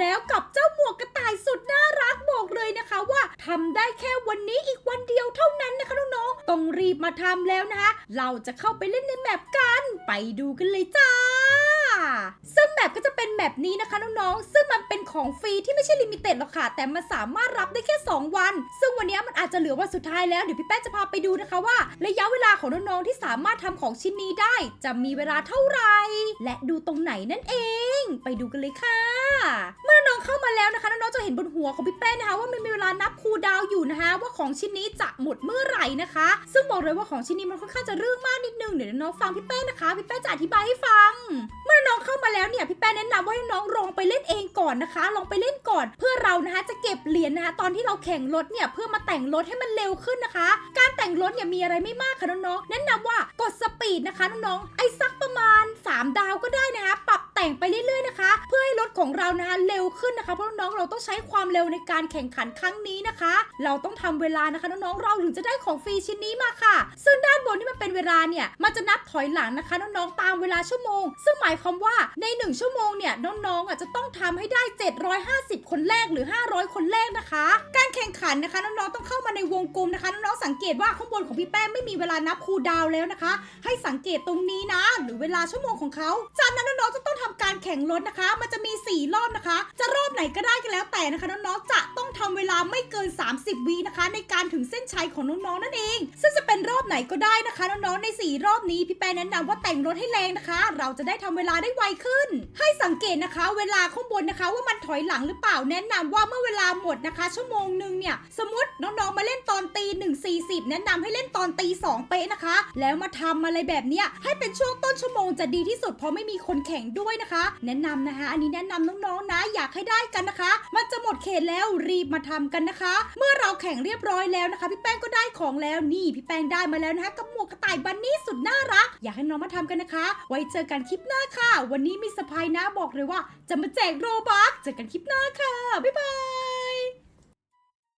แล้วกับเจ้าหมวกกระต่ายสุดน่ารักบอกเลยนะคะว่าทำได้แค่วันนี้อีกวันเดียวเท่านั้นนะคะน้องๆต้องรีบมาทำแล้วนะคะ เราจะเข้าไปเล่นในแมปกัน ไปดูกันเลยจ้า ซึ่งแมปก็จะเป็น แบบนี้นะคะน้องๆ ซึ่งมันเป็นของฟรีที่ไม่ใช่ลิมิเต็ดหรอกค่ะ แต่มันสามารถรับได้แค่ 2 วัน ซึ่งวันนี้มันอาจจะเหลือวันสุดท้ายแล้ว เดี๋ยวพี่แป้งจะพาไปดูนะคะว่า ระยะเวลาของน้องๆ ที่สามารถทำของชิ้นนี้ได้ จะมีเวลาเท่าไหร่ และดูตรงไหนนั่นเอง ไปดูกันเลยค่ะ งเข้ามาแล้วนะคะน้องๆจะเห็นบนหัวของพี่แป้นะคะ ว่ามันมีเวลานับคูดาวอยู่นะคะ ว่าของชิ้นนี้จะหมดเมื่อไหร่นะคะ ซึ่งบอกเลยว่าของชิ้นนี้มันค่อนข้างจะเรื่องมากนิดนึงเดี๋ยวน้องฟังพี่แป้นะคะพี่แป้จะอธิบายให้ฟัง เมื่อน้องเข้ามาแล้วเนี่ยพี่แป้แนะนำว่าให้น้องลองไปเล่นเองก่อนนะคะ ลองไปเล่นก่อน เพื่อเรานะคะจะเก็บเหรียญนะคะ ตอนที่เราแข่งรถเนี่ยเพื่อมาแต่งรถให้มันเร็วขึ้นนะคะ การแต่งรถเนี่ยมีอะไรไม่มากค่ะน้องๆแนะนำว่ากดสปีดนะคะน้องๆไอ้สักประมาณ ของเรานะคะเร็วขึ้นนะคะเพราะน้องเราต้องใช้ความเร็วในการแข่งขันครั้งนี้นะคะ เราต้องทำเวลานะคะน้องๆเราถึงจะได้ของฟรีชิ้นนี้มาค่ะ ซึ่งด้านบนที่มันเป็นเวลาเนี่ยมันจะนับถอยหลังนะคะน้องๆตามเวลาชั่วโมง ซึ่งหมายความว่าใน 1 ชั่วโมงเนี่ยน้องๆอะจะต้องทำให้ได้ 750 คนแรกหรือ 500 คนแรกนะคะ การแข่งขันนะคะน้องๆต้องเข้ามาในวงกลมนะคะน้องๆสังเกตว่าข้างบนของพี่แป้งไม่มีเวลานับคูดาวแล้วนะคะ ให้สังเกตตรงนี้นะ หรือเวลาชั่วโมงของเขาจากนั้นน้องๆจะต้องทำการแข่งรถนะคะ มันจะมี4รอบนะคะ จะรอบไหนก็ได้กันแล้วแต่นะคะน้องๆจ เวลาไม่เกิน 30วินะคะ ในการถึงเส้นชัยของน้องๆนั่นเอง ซึ่งจะเป็นรอบไหนก็ได้นะคะน้องๆใน 4 รอบนี้พี่แป้งแนะนำว่าแต่งรถให้แรงนะคะ เราจะได้ทำเวลาได้ไวขึ้น ให้สังเกตนะคะ เวลาข้างบนนะคะ ว่ามันถอยหลังหรือเปล่าแนะนำว่าเมื่อเวลาหมดนะคะ ชั่วโมงหนึ่งเนี่ยสมมติน้องๆมาเล่นตอนตีหนึ่งสี่สิบแนะนำให้เล่นตอนตีสองเป๊ะนะคะ แล้วมาทำอะไรแบบเนี้ยให้เป็นช่วงต้นชั่วโมงจะดีที่สุดเพราะไม่มีคนแข่งด้วยนะคะ แนะนำนะคะ อันนี้แนะนำน้องๆนะอยากให้ได้กันนะคะ มันจะ เขตแล้วรีบมาทำกันนะคะ เมื่อเราแข่งเรียบร้อยแล้วนะคะ พี่แป้งก็ได้ของแล้วนี่พี่แป้งได้มาแล้วนะคะกับหมวกกระต่ายบันนี่สุดน่ารัก อยากให้น้องมาทำกันนะคะ ไว้เจอกันคลิปหน้าค่ะ วันนี้มีสปายนะบอกเลยว่า จะมาแจกโรบัคเจอกันคลิปหน้าค่ะบ๊ายบาย